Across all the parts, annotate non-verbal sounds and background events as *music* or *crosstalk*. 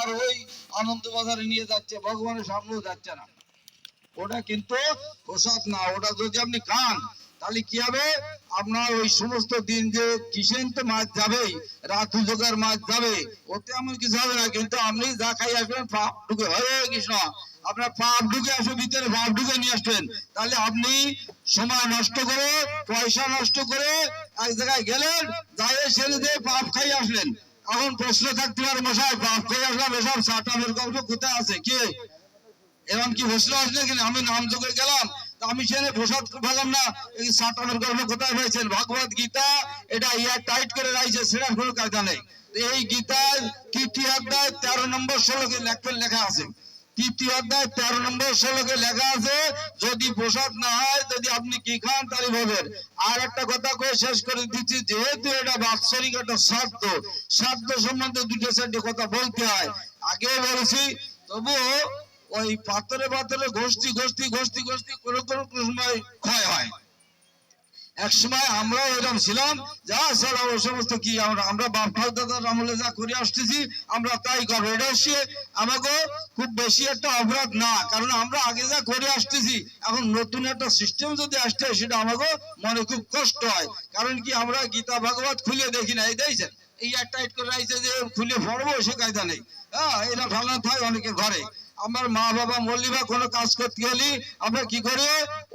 আর ওই আনন্দ বাজারে নিয়ে যাচ্ছে, ভগবানের সামনেও যাচ্ছে না। ওটা কিন্তু প্রসাদ না, ওটা যদি আপনি খান, তাহলে কি হবে? আপনার ওই সমস্ত দিন যে কিষেন তো মাছ যাবেই, রাত জোগার মাছ যাবে, ওতে এমন কিছু হবে না, কিন্তু আপনি যা খাই আসবেন, পাপ ঢুকে, হরে কৃষ্ণ। আপনার পাপ ঢুকে আসবে, ভিতরে পাপ ঢুকে নিয়ে আসবেন। তাহলে আপনি সময় নষ্ট করে, পয়সা নষ্ট করে এক জায়গায় গেলেন যাই ছেড়ে দিয়ে পাপ খাই আসলেন। এখন প্রশ্ন থাকতে পারে, মশাই পাপ করে আসলাম এসব সাটামের গল্প কোথায় আছে? কে? এরকম কি প্রশ্ন আসলে কিনা? আমি নাম যোগে গেলাম। তা আমি সেখানে প্রসাদ পেলাম না। এই সাতানোর গল্প কোথায় পেয়েছেন? ভগবত গীতা, এটা ইয়ার টাইট করে রাখছে সেটার কোনো কায়দা নেই। তো এই গীতার তৃতীয় অধ্যায়? তেরো নম্বর শ্লোকে লেখা আছে। তৃতীয় অধ্যায় তেরো নম্বর শ্লোকে লেখা আছে, যদি প্রসাদ না হয়, যদি আপনি কি খান, তাহলে ভাবেন আর একটা কথা কয়ে শেষ করে দিচ্ছি, যেহেতু এটা বাৎসরিক একটা শ্রাদ্ধ শ্রাদ্ধ সম্বন্ধে দুটো চারটে কথা বলতে হয়। আগেও বলেছি, তবুও ওই পাথরে পাথরে গোষ্ঠী গোষ্ঠী গোষ্ঠী গোষ্ঠী কোনো কোনো সময় ক্ষয় হয়। এক সময় আমরাও এরকম ছিলাম, যা ছাড়া ওই সমস্ত কি আমরা আমরা বাপ দাদার আমলে যা করে আসতেছি, আমরা তাই করব এটা হচ্ছে আমাকে খুব বেশি একটা অপরাধ না, কারণ আমরা আগে যা করে আসতেছি, এখন নতুন একটা সিস্টেম যদি আসতে হয়, সেটা আমাকে মনে খুব কষ্ট হয়। কারণ কি আমরা গীতা ভাগবত খুলে দেখি না এই দেখছেন? একটা টাইট করে রাখছে যে খুলে পড়ব সে কায়দা নেই। হ্যাঁ এটা ফেলানো থাকে অনেকের ঘরে। আমার মা বাবা মল্লি বা কোনো কাজ করতে গেলে, আমরা কি করি?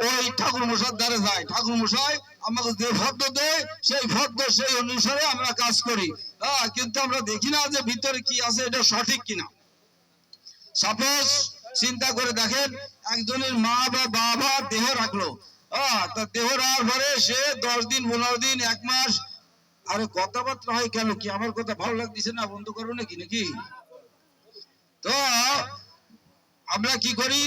ওই ঠাকুর মশার দ্বারে যাই। ঠাকুর মশাই আমাকে যে ভদ্র দেয়, সেই ভদ্র সেই অনুসারে আমরা কাজ করি। হ্যাঁ কিন্তু আমরা দেখি না যে ভিতরে কি আছে, এটা সঠিক কিনা। সাপোজ চিন্তা করে দেখেন, একজনের মা বা বাবা দেহ রাখল। হ্যাঁ তা দেহ রাখার পরে সে দশ দিন, পনেরো দিন, এক মাস আরে কথাবার্তা হয় কেন কি? আমার কথা ভালো লাগতেছে না, বন্ধ করব নাকি নাকি? তো আমরা কি করি?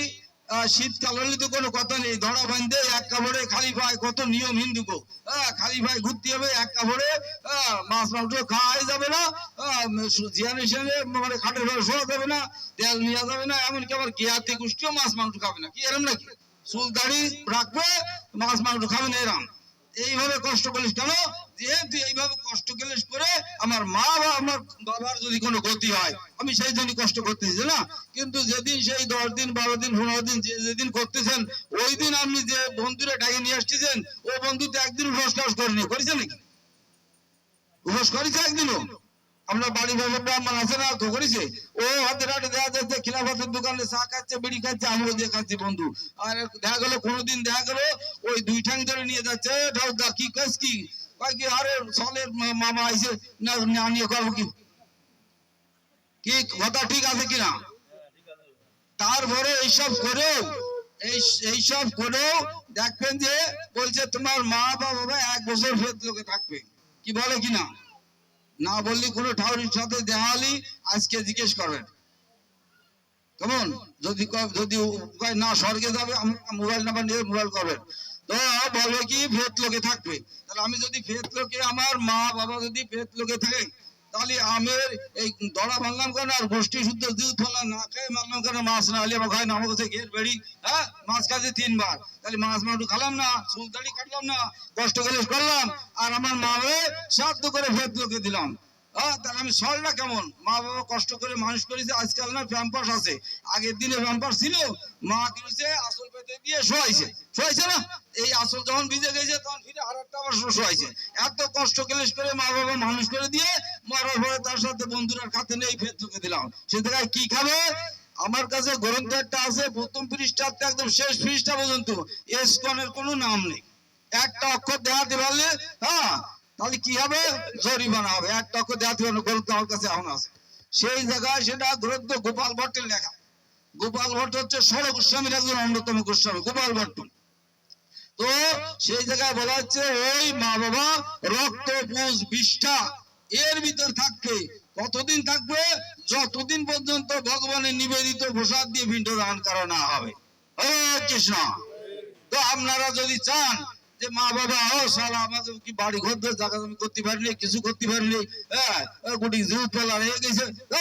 শীতকাল হলে তো কোনো কথা নেই, ধরা বাঁধে, এক কাপড়ে খালি ভাই, কত নিয়ম হিন্দুকো হ্যাঁ খালি ভাই ঘুরতে হবে এক কাপড়ে মাছ মাংস খাওয়াই যাবে না জিয়ানি সেনে মানে খাটের ঘরে শোয়া যাবে না, তেল নেওয়া যাবে না, এমনকি আবার গিয়াতি গোষ্ঠীও মাছ মাংস খাবে না। কি এরম নাকি? চুল দাড়ি রাখবে, মাছ মাংস খাবে না এরম। এইভাবে কষ্ট করিস কেন? যেহেতু এইভাবে কষ্ট করিস করে আমার মা বা আমার বাবার যদি কোনো গতি হয়, আমি সেই জন্য কষ্ট করতেছি না? কিন্তু যেদিন সেই দশ দিন, বারো দিন, পনেরো দিন যে যেদিন করতেছেন, ওই দিন আপনি যে বন্ধুরা ডাকে নিয়ে আসতেছেন, ও বন্ধু তো একদিন উপোস করেনি, করেছে নাকি? উপোস করেছে একদিনও? আমরা বাড়ি ভাবে ব্রাহ্মণ আছে না করেছে? ও হাতে রাতে দেখা যাচ্ছে, খিলাফতের দোকানে চা খাচ্ছে, বিড়ি খাচ্ছে আমরাও দিয়ে খাচ্ছি, বন্ধু। আর দেখা গেলো, কোনোদিন দেখা গেলো, ওই দুই ঠ্যাং ধরে নিয়ে যাচ্ছে কি কাজ কি? কি, আরে, সলের মামা না নিয়ে করব কি? কি, কথা ঠিক আছে কিনা তারপরে এইসব করেও, এই, এইসব করেও দেখবেন যে, বলছে তোমার মা বাবা এক বছর ফের লোকে থাকবে। কি বলে কিনা না বললি কোনো ঠাউরির সাথে দেহালি আজকে জিজ্ঞেস করবেন। কেমন? যদি যদি উপায় না, স্বর্গে যাবে মোবাইল নাম্বার নিয়ে মোবাইল করবেন। তো বলবে কি ফেত লোকে থাকবে। তাহলে আমি যদি ফেত লোকে, আমার মা বাবা যদি ফেত লোকে থাকে আমের এই দড়া ভাঙলাম কেন? আর গোষ্ঠী শুদ্ধ দুধ ফেললাম না খেয়ে কেন? মাছ না খায় না আমার ঘের বেড়ি হ্যাঁ? মাছ খাচ্ছি তিনবার। মাছ না কাটলাম না, কষ্ট করে করলাম, আর আমার সাধ্য করে লোকে দিলাম। হ্যাঁ? তাহলে আমি সরটা কেমন? মা বাবা কষ্ট করে মানুষ করেছে, আজকাল না প্যাম্পাস আছে। আগের দিনে প্যাম্পাস ছিল, মা কিনেছে, আসল পেতে দিয়ে শোয়াইছে। শোয়াইছে না? এই আসল যখন ভিজে গেছে, তখন ফিরে একটা আবার শোয়াইছে। এত কষ্ট ক্লেশ করে মা বাবা মানুষ করে দিয়ে মরার পরে তার সাথে বন্ধুরা খাতে নেই, ফের চুকে দিলাম। সে জায়গায় কি খাবে? আমার কাছে গ্রন্থ একটা আছে, প্রথম পৃষ্ঠাতে একদম শেষ পৃষ্ঠা পর্যন্ত। এসকনের কোনো নাম নেই। একটা অক্ষর দেখাতে পারলে হ্যাঁ তাহলে কি হবে? জরিমানা হবে। একটা অক্ষর দেখাতে পারলে গ্রন্থ আমার কাছে এখন আছে। সেই জায়গায় সেটা গ্রন্থ গোপাল ভট্টের লেখা। গোপাল ভট্ট হচ্ছে ষড় গোস্বামীর একজন অন্যতম গোস্বামী, গোপাল ভট্ট। তো সেই জায়গায় বলা হচ্ছে, ওই মা বাবা রক্ত পুষ বিষ্ঠা। এর ভিতর থাকবে, কতদিন থাকবে? যতদিন পর্যন্ত ভগবানের নিবেদিত প্রসাদ দিয়ে পিণ্ড দান করা না হবে। হরে কৃষ্ণ। তো আপনারা যদি চান যে মা বাবা, ও সালা আমাকে কি বাড়ি ঘর ধরে জায়গা আমি করতে পারিনি কিছু করতে পারিনি হ্যাঁ? গুটি জিউ পেলা হয়ে গেছে। ও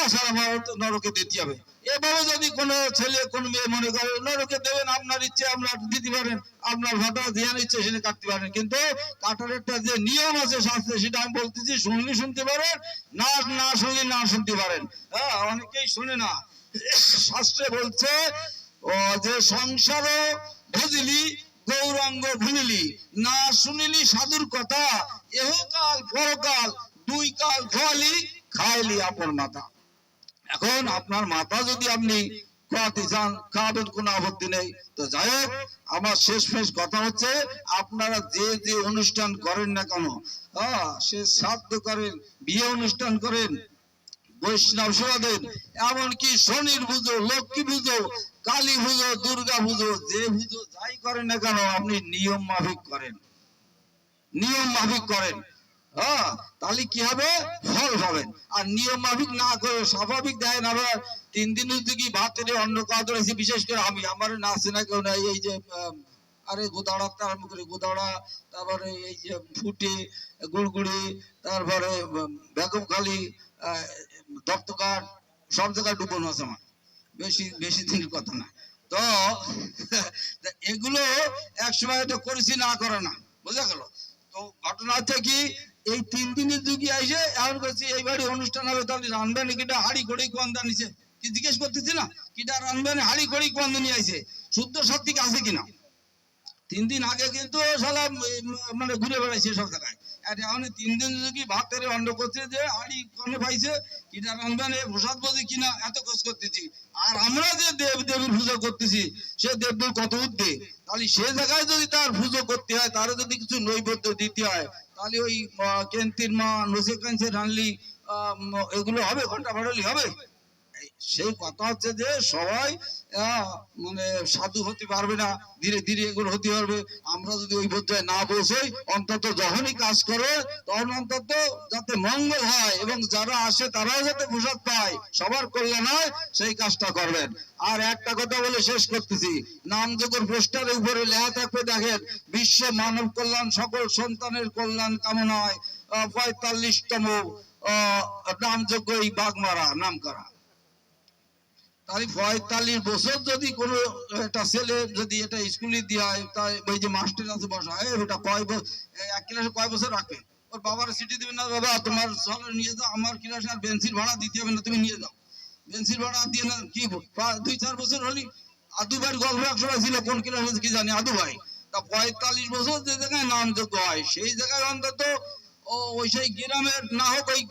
তো নরকে দিতে হবে। এভাবে যদি কোনো ছেলে, কোন মেয়ে মনে করে অন্যকে দেবেন, আপনার ইচ্ছে, আপনার দিতে পারেন, আপনার ভাটা ধ্যান ইচ্ছে সেটা কাটতে পারেন। কিন্তু কাটার একটা যে নিয়ম আছে শাস্ত্রে, সেটা আমি বলতেছি, শুনলে শুনতে পারেন, না না শুনলে না শুনতে পারেন। হ্যাঁ অনেকেই শুনে না। শাস্ত্রে বলছে, ও যে সংসারও ভজিলি গৌরাঙ্গ ভুলিলি। না শুনিলি সাধুর কথা। এহকাল পরকাল দুই কাল খোয়ালি, খাইলি আপন মাথা এখন আপনার মাথা যদি আপনি খাওয়াতে চান খাওয়াবেন কোনো আপত্তি নেই। তো যাই হোক, আমার শেষ শেষ কথা হচ্ছে, আপনারা যে যে অনুষ্ঠান করেন না কেন সে শ্রাদ্ধ করেন, বিয়ে অনুষ্ঠান করেন বৈষ্ণব সেবা এমনকি শনির পুজো লক্ষ্মী পুজো কালী পুজো দুর্গা পুজো যে পুজো যাই করেন না কেন আপনি নিয়ম মাফিক করেন। নিয়ম মাফিক করেন। হ্যাঁ তাহলে কি হবে? ফল পাবেন আর নিয়ম মাফিক না করে স্বাভাবিক দেয় না তিন দিন যদি ভাতের অন্য কাজ রয়েছে বিশেষ করে আমি। আমার না আছে না কেউ নাই এই যে আরে গোদাড়া আরম্ভ করে গোদাড়া তারপরে এই যে ফুটে গুড়গুড়ি তারপরে উম, বেগমখালি আহ, দত্তকার সব জায়গায় ডুবোনো আছে আমার। বেশি বেশি দিনের কথা না। তো *laughs* এগুলো এক সময় এটা করেছি না করে না। বোঝা গেল? তো ঘটনা হচ্ছে কি এই তিন দিনের যুগে আইসে এমন করছি এই বাড়ি অনুষ্ঠান হবে তাহলে রানবেন কিটা হাড়ি ঘড়ি কোয়ান্দা নিছে? কি জিজ্ঞেস করতেছি না? কিটা রানবেন হাড়ি ঘড়ি কোয়ান্দা নিয়ে আইছে? শুদ্ধ সত্যিক আছে কিনা? তিন দিন আগে কিন্তু সালা মানে ঘুরে বেড়াইছে সব জায়গায় আর এখন তিন দিন ভাতের করছে যে, আড়ি কনে পাইছে এ প্রসাদ কিনা, এত করতেছি। আর আমরা যে দেব দেবীর পুজো করতেছি, সে দেবদেব কত উঠবে তাহলে সে জায়গায় যদি তার পুজো করতে হয় তার যদি কিছু নৈবেদ্য দিতে হয়, তাহলে ওই কেন্তির মা নসে কাঞ্চে রানলি এগুলো হবে ঘণ্টা ভাড়ালি হবে? সেই কথা হচ্ছে যে সবাই মানে সাধু হতে পারবে না, ধীরে ধীরে এগুলো হতে পারবে। আমরা যদি ওই পর্যায়ে না পৌঁছই, অন্তত যখনই কাজ করে, তখন অন্তত যাতে মঙ্গল হয় এবং যারা আসে তারাও যাতে প্রসাদ পায়। সবার কল্যাণ হয় সেই কাজটা করবেন। আর একটা কথা বলে শেষ করতেছি। নামযোগের পোস্টারের উপরে লেখা থাকবে, দেখেন, বিশ্ব মানব কল্যাণ, সকল সন্তানের কল্যাণ কামনায় পঁয়তাল্লিশতম, আহ নামযোগ্য এই বাগমারা নাম করা তাহলে পঁয়তাল্লিশ বছর যদি একটা ছেলে যদি এটা স্কুলে তাই ওই যে মাস্টার আছে বসা ওটা কয় এক ক্লাসে কয় বছর রাখবে? ওর বাবার সিটি দেবে না, বাবা, তোমার নিয়ে যাও, আমার ক্লাসে আর বেঞ্চির ভাড়া দিতে হবে না, তুমি নিয়ে যাও। বেঞ্চির ভাড়া দিয়ে না, কি দুই চার বছর হলি গল্প ছিল, কোন ক্লাসে কি জানি, আদু ভাই। তা পঁয়তাল্লিশ বছর যে জায়গায় নামযোগ্য হয়, সেই জায়গায় অন্তত সেই গ্রামের না হোক, ওই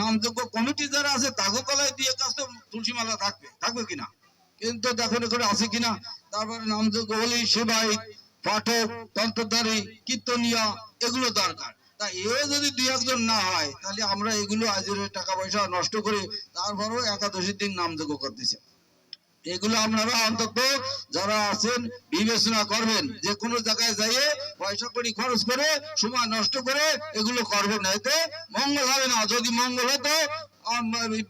নামযোগ্য কমিটি যারা আছে, তাকে দিয়ে কাজ তো তুলসী মালা থাকবে থাকবে কিনা? কিন্তু আছে কিনা? তারপরে নামযোগ্য হলি, সেবাই, পাঠক, তন্ত্রধারী, কীর্তনিয়া, এগুলো দরকার। তা এ যদি দুই একজন না হয়, তাহলে আমরা এগুলো আজের টাকা পয়সা নষ্ট করে তারপরেও একাদশীর দিন নামযোগ্য করতেছে এগুলো আপনারা অন্তত যারা আছেন, বিবেচনা করবেন। যে কোনো জায়গায় যাইয়ে পয়সা করি খরচ করে, সময় নষ্ট করে এগুলো করবেন। এতে মঙ্গল হবে না। যদি মঙ্গল হতো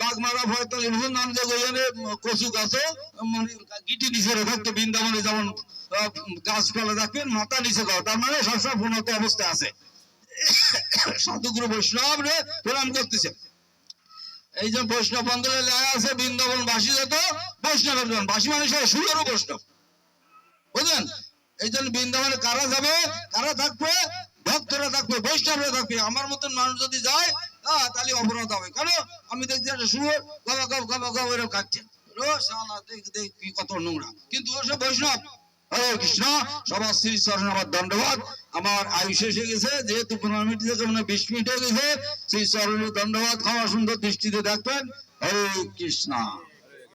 বাগমারা, ভয়তালি বহু নাম যে ওইখানে কচু গাছও মানে গিটি নিচে থাকতো বৃন্দাবনে যেমন গাছপালা থাকবেন মাথা নিচে গাও তার মানে সবসময় উন্নত অবস্থায় আছে। সাধুগুরু বৈষ্ণব রে প্রণাম করতেছে এই যে বৈষ্ণব বন্দরে লেখা আছে বৃন্দাবন বাসী যত বৈষ্ণব একজন বাসী মানে সে সুরেরও বৈষ্ণব। বুঝলেন? এই জন্য বৃন্দাবনে কারা যাবে? কারা থাকবে? ভক্তরা থাকবে, বৈষ্ণবরা থাকবে। আমার মতন মানুষ যদি যায় হ্যাঁ তাহলে অপরাধ হবে। কেন? আমি দেখছি একটা সুর গবা গব গবা গব এরকম কাটছে। কত নোংরা। কিন্তু ও সব বৈষ্ণব। হরে কৃষ্ণ, সবার শ্রী চরণ আমার দণ্ডবাদ। আমার আয়ু শেষ হয়ে গেছে, যেহেতু পনেরো মিনিট থেকে মানে বিশ মিনিট হয়ে গেছে। শ্রী চরণের দণ্ডবাদ, ক্ষমা সুন্দর দৃষ্টিতে দেখবেন। হরে কৃষ্ণ।